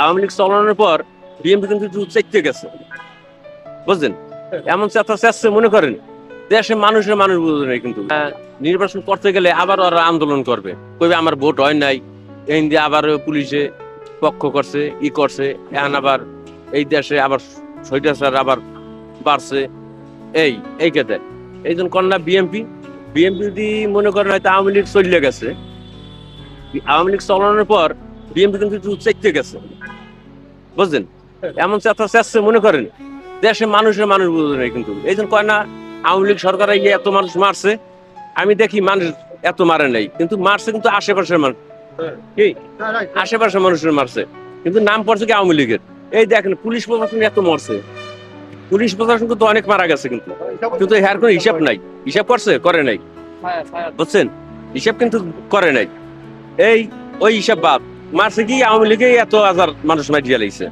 আওয়ামী লীগ চালানোর পর বিএনপি কিন্তু চেকতে গেছে। বুঝলেন এমন চেষ্টা চেষ্টা মনে করেন, দেশে মানুষের মানুষ বুঝবে না কিন্তু। নির্বাচন করতে গেলে আবার ওরা আন্দোলন করবে। কইবে আমার ভোট হয় নাই, এই দিয়ে আবার পুলিশে পক্ষ করছে, ই করছে, এখন আবার এই দেশে আবার স্বৈরাচার আবার বাড়ছে। এই এই কেতে এই জন্য কন্যা বিএমপি বিএমপি যদি মনে করেন হয়তো আওয়ামী লীগ চলে গেছে, আওয়ামী লীগ চলানোর পর কিন্তু একটু চেকতে গেছে। বুঝলেন এমন চেষ্টা চেষ্টা মনে করেন দেশে মানুষের মানুষ কিন্তু। এই জন্য কয় না আওয়ামী লীগ সরকার গিয়ে এত মানুষ মারছে আমি দেখি মানুষ এত মারে নাই। কিন্তু মারছে কিন্তু আশেপাশের মানুষ। কি? আশেপাশের মানুষের মারছে। কিন্তু নাম পড়ছে কি আওয়ামী লীগের? এই দেখেন পুলিশ প্রশাসন এত মরছে। পুলিশ প্রশাসন কিন্তু অনেক মারা গেছে কিন্তু। কিন্তু এর কোনো হিসাব নাই। হিসাব করছে? করে নাই। বুঝছেন? হিসাব কিন্তু করে নাই। এই ওই হিসাব বাদ। মারছে কি? আওয়ামী লীগে এত হাজার মানুষ মারিয়া লাগছে